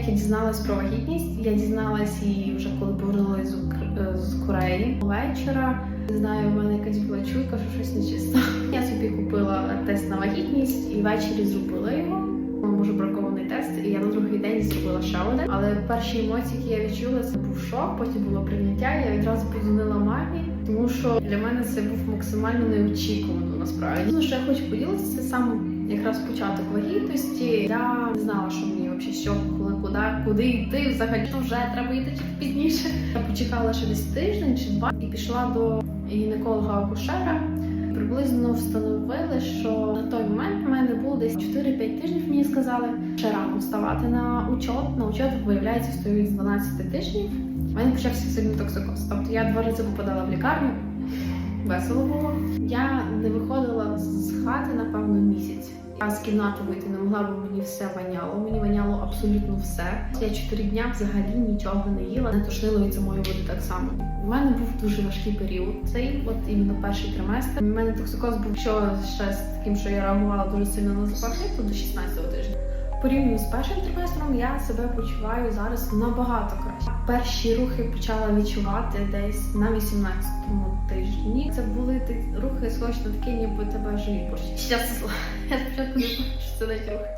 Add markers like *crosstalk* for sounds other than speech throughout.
як я дізналась про вагітність, я дізналась її вже коли повернулася з, Ук- е, з Кореї вечора. Не знаю, у мене якась була чуйка, що щось нечисто. *laughs* Я собі купила тест на вагітність і ввечері зробила його. Може бракований тест, і я на другий день зробила ще один. Але перші емоції, які я відчула, це був шок. Потім було прийняття. Я відразу подзвонила мамі, тому що для мене це був максимально неочікувано насправді. Ну що я хочу поділитися це саме якраз початок вагітності. Я не знала, що мені взагалі що, коли куди, куди йти. Взагалі ну, вже треба йти чуть пізніше. Я почекала ще десь тиждень чи два і пішла до гінеколога акушера Приблизно встановили, що на той момент в мене було десь 4-5 тижнів. Мені сказали, ще рано вставати на учет. На учет виявляється стоїть з 12 тижнів. У мене почався сильний токсикоз. Тобто я два рази попадала в лікарню. Весело було. Я не виходила з хати, напевно, місяць. Я з кімнати вийти не могла, бо мені все воняло. Мені воняло абсолютно все. Я чотири дня взагалі нічого не їла. Не тошнило і це моє буде так само. У мене був дуже важкий період. Цей от іменно перший триместр. У мене токсикоз був що ще з таким, що я реагувала дуже сильно на запахи, то до 16 тижня. Порівняно з першим триместром я себе почуваю зараз набагато краще. Перші рухи почала відчувати десь на 18-му тижні. Це були рухи схожі на такі, ніби тебе живі борщ. Я спочатку не бачу, що це навіть рухи.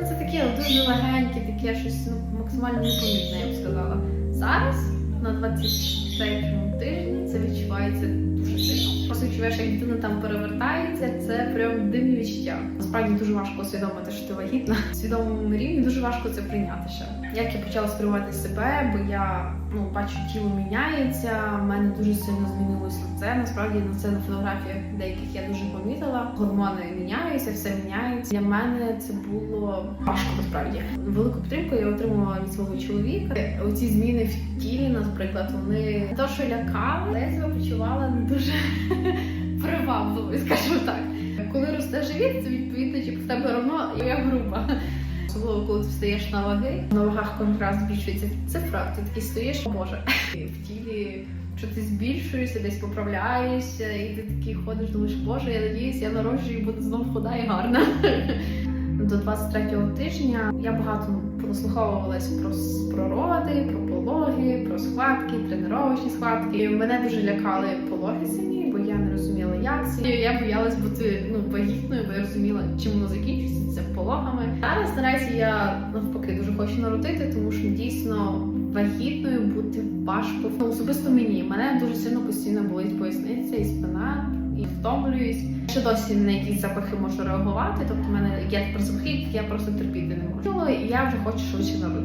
Ну це такі дуже легеньке, таке щось ну, максимально непомітне, я б сказала. Зараз на 23-му тижні це відчувається дуже сильно. Просто відчуваєш, як дитина там перевертається, це прям дивні відчуття. Насправді дуже важко усвідомити, що ти вагітна. В свідомому рівні дуже важко це прийняти ще. Як я почала сприймати себе, бо я ну бачу, тіло міняється. в мене дуже сильно змінилось лице. Насправді на це на фотографіях деяких я дуже помітила. Гормони міняються, все міняється. Для мене це було важко насправді. Велику підтримку я отримала від свого чоловіка. Оці зміни в тілі, наприклад, вони не то, що лякали, але я себе почувала не дуже *laughs* привабливо, скажімо так. Коли росте живіт, це відповідно, чи в тебе равно я груба. Особливо, коли ти встаєш на ваги, на вагах контраст збільшується. Факт, ти такий стоїш, о боже. В тілі, що ти збільшуєшся, десь поправляєшся, і ти такий ходиш, думаєш, боже, я надіюсь, я народжую і буду знов хода і гарна. *laughs* До 23-го тижня я багато прослуховувалась про, про роди, про про схватки, тренувачні схватки. Мене дуже лякали пологи самі, бо я не розуміла, як це. Я боялась бути ну вагітною, бо я розуміла, чим воно закінчиться це пологами. Зараз наразі я навпаки дуже хочу народити, тому що дійсно вагітною бути важко. Ну, особисто мені мене дуже сильно постійно болить поясниця і спина. І втомлююсь. Ще досі на якісь запахи можу реагувати. Тобто, в мене є тепер запахи, я просто терпіти не можу. Ну, я вже хочу швидше народити.